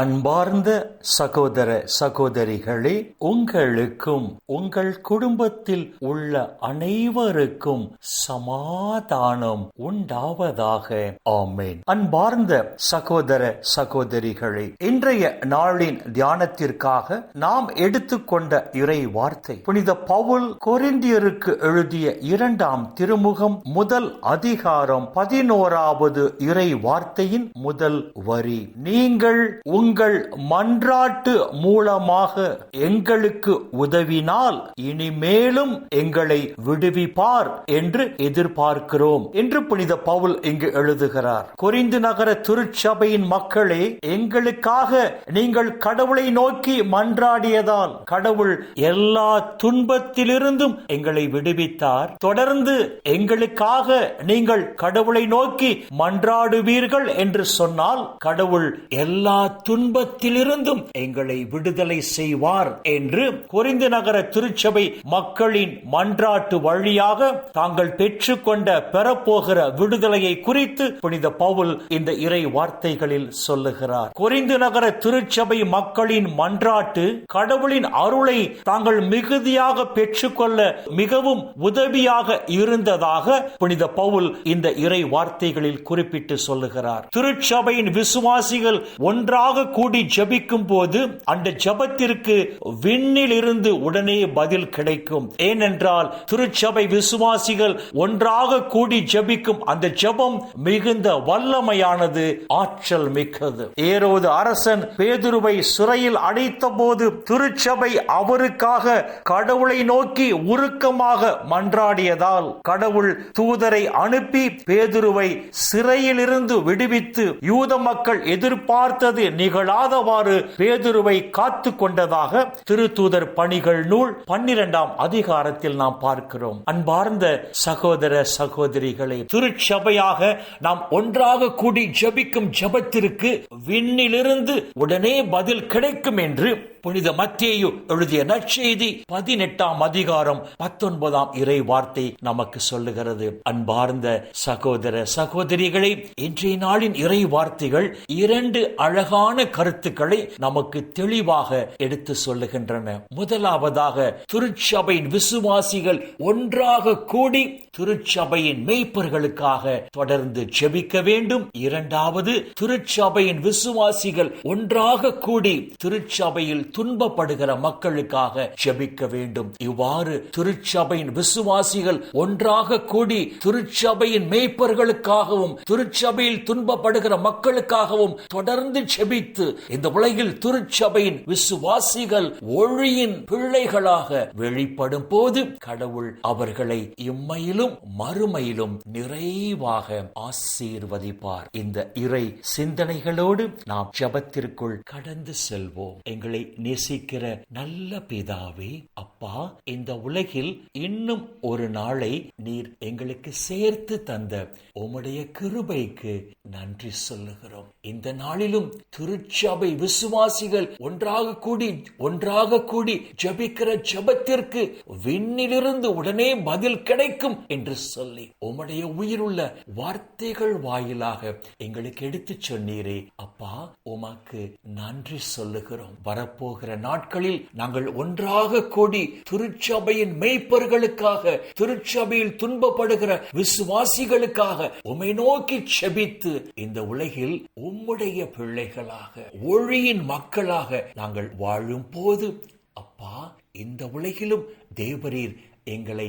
அன்பார்ந்த சகோதர சகோதரிகளே உங்களுக்கும் உங்கள் குடும்பத்தில் உள்ள அனைவருக்கும் சமாதானம் உண்டாவதாக. ஆமேன். அன்பார்ந்த சகோதர சகோதரிகளே இன்றைய நாளின் தியானத்திற்காக நாம் எடுத்துக்கொண்ட இறை வார்த்தை புனித பவுல் கொரிந்தியருக்கு எழுதிய இரண்டாம் திருமுகம் முதல் அதிகாரம் பதினோராவது இறை வார்த்தையின் முதல் வரி. நீங்கள் உங்கள் மன்றாட்டு மூலமாக எங்களுக்கு உதவினால் இனிமேலும் எங்களை விடுவிப்பார் என்று எதிர்பார்க்கிறோம் என்று புனித பவுல் இங்கு எழுதுகிறார். குறிந்து நகர திருச்சபையின் மக்களே எங்களுக்காக நீங்கள் கடவுளை நோக்கி மன்றாடியதால் கடவுள் எல்லா துன்பத்திலிருந்தும் எங்களை விடுவித்தார். தொடர்ந்து எங்களுக்காக நீங்கள் கடவுளை நோக்கி மன்றாடுவீர்கள் என்று சொன்னால் கடவுள் எல்லா துன்ப துன்பத்திலிருந்தும் எங்களை விடுதலை செய்வார் என்று கொரிந்து நகர திருச்சபை மக்களின் மன்றாட்டு வழியாக தாங்கள் பெற்றுக்கொண்ட பெறப்போகிற விடுதலையை குறித்து புனித பவுல் இந்த இறை வார்த்தைகளில் சொல்லுகிறார். கொரிந்து நகர திருச்சபை மக்களின் மன்றாட்டு கடவுளின் அருளை தாங்கள் மிகுதியாக பெற்றுக்கொள்ள மிகவும் உதவியாக இருந்ததாக புனித பவுல் இந்த இறை வார்த்தைகளில் குறிப்பிட்டு சொல்லுகிறார். திருச்சபையின் விசுவாசிகள் ஒன்றாக கூடி ஜபிக்கும் போது அந்த ஜபத்திற்கு விண்ணில் இருந்து உடனே பதில் கிடைக்கும். ஏனென்றால் திருச்சபை விசுவாசிகள் ஒன்றாக கூடி ஜபிக்கும் அந்த ஜபம் மிகுந்த வல்லமையானது ஆற்றல் மிக்கது. ஏரோது அரசன் பேதுருவை சிறையில் அடைத்த போது திருச்சபை அவருக்காக கடவுளை நோக்கி உருக்கமாக மன்றாடியதால் கடவுள் தூதரை அனுப்பி பேதுருவை சிறையிலிருந்து விடுவித்து யூத மக்கள் எதிர்பார்த்தது நிகழாதவாறு பேதுருவை காத்து கொண்டதாக திருத்தூதர் பணிகள் நூல் பன்னிரெண்டாம் அதிகாரத்தில் நாம் பார்க்கிறோம். அன்பார்ந்த சகோதர சகோதரிகளை திருச்சபையாக நாம் ஒன்றாக கூடி ஜபிக்கும் ஜபத்திற்கு விண்ணிலிருந்து உடனே பதில் கிடைக்கும் என்று புனித மத்தேயு எழுதிய நற்செய்தி பதினெட்டாம் அதிகாரம் பத்தொன்பதாம் இறை வார்த்தை நமக்கு சொல்லுகிறது. அன்பார்ந்த சகோதர சகோதரிகளை இன்றைய நாளின் இறை வார்த்தைகள் இரண்டு அழகான கருத்துக்களை நமக்கு தெளிவாக எடுத்து சொல்லுகின்றன. முதலாவதாக திருச்சபையின் விசுவாசிகள் ஒன்றாக கூடி திருச்சபையின் மெய்ப்பர்களுக்காக தொடர்ந்து செபிக்க வேண்டும். இரண்டாவது திருச்சபையின் விசுவாசிகள் ஒன்றாக கூடி திருச்சபையில் துன்பப்படுகிற மக்களுக்காக ஜெபிக்க வேண்டும். இவ்வாறு திருச்சபையின் விசுவாசிகள் ஒன்றாக கூடி திருச்சபையின் மேய்ப்பர்களுக்காகவும் திருச்சபையில் துன்பப்படுகிற மக்களுக்காகவும் தொடர்ந்து செபித்து இந்த உலகில் திருச்சபையின் விசுவாசிகள் ஒழியின் பிள்ளைகளாக வெளிப்படும் போது கடவுள் அவர்களை இம்மையிலும் மறுமையிலும் நிறைவாக ஆசீர்வதிப்பார். இந்த இறை சிந்தனைகளோடு நாம் ஜபத்திற்குள் கடந்து செல்வோம். எங்களை நேசிக்கிற நல்ல பிதாவே அப்பா இந்த உலகில் இன்னும் ஒரு நாளை நீர் எங்களுக்கு சேர்த்து தந்த உம்முடைய கிருபைக்கு நன்றி சொல்லுகிறோம். இந்த நாளிலும் திருச்சபை விசுவாசிகள் ஒன்றாக கூடி ஒன்றாக கூடி ஜபிக்கிற ஜபத்திற்கு விண்ணிலிருந்து உடனே பதில் கிடைக்கும் என்று சொல்லி உம்முடைய உயிருள்ள வார்த்தைகள் வாயிலாக எங்களுக்கு எடுத்து சொன்னீரே. அப்பா உமக்கு நன்றி சொல்லுகிறோம். வரப்போ போகிற நாட்களில் நாங்கள் ஒன்றாக கூடி திருச்சபையின் மெய்ப்பர்களுக்காக திருச்சபையில் துன்பப்படுகிற விசுவாசிகளுக்காக உமை நோக்கி செபித்து இந்த உலகில் உம்முடைய பிள்ளைகளாக ஒழியின் மக்களாக நாங்கள் வாழும் போது அப்பா இந்த உலகிலும் தேவரீர் எங்களை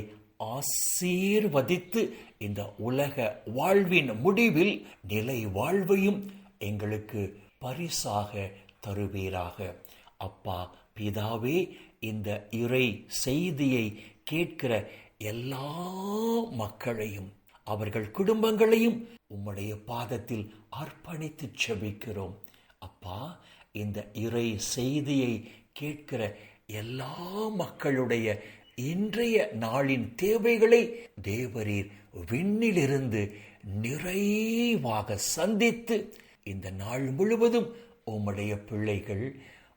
ஆசீர்வதித்து இந்த உலக வாழ்வின் முடிவில் நிலை வாழ்வையும் எங்களுக்கு பரிசாக தருவீராக. அப்பா பிதாவே இந்த இறை செய்தியை கேட்கிற எல்லா மக்களையும் அவர்கள் குடும்பங்களையும் உம்முடைய பாதத்தில் அர்ப்பணித்து செபிக்கிறோம். அப்பா இந்த இறை செய்தியை கேட்கிற எல்லா மக்களுடைய இன்றைய நாளின் தேவைகளை தேவரீர் விண்ணிலிருந்து நிறைவாக சந்தித்து இந்த நாள் முழுவதும் உம்முடைய பிள்ளைகள்